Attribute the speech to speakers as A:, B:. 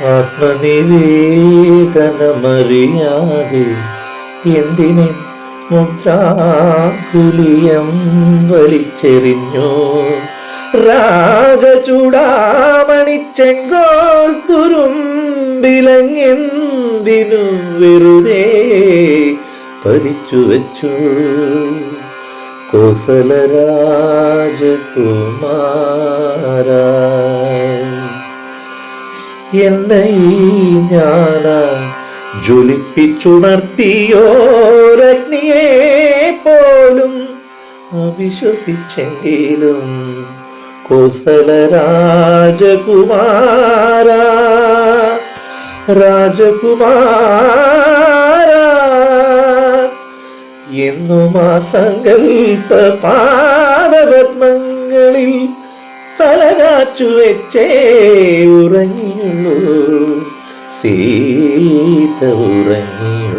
A: ആത്മനിവേദനമറിയാതെ എന്തിനെ മുദ്രാകുലിയം വലിച്ചെറിഞ്ഞോ? രാഗചൂടാമണിച്ചെങ്കോൽ തുരുമ്പിലങ്ങെന്തിനു വെറുതെ പതിച്ചു വെച്ചു കോസലരാജകുമാര എന്നെ ഈ ജ്വലിപ്പിച്ചുണർത്തിയോരഗ്നിയെ പോലും അവിശ്വസിച്ചെങ്കിലും കോസല രാജകുമാര രാജകുമാര. എന്നും ആ സങ്കൽപ്പ പാദപത്മങ്ങളിൽ തലകാച്ചു വെച്ചേ ഉറങ്ങിയുള്ളൂ സീത ഉറങ്ങിയുള്ളൂ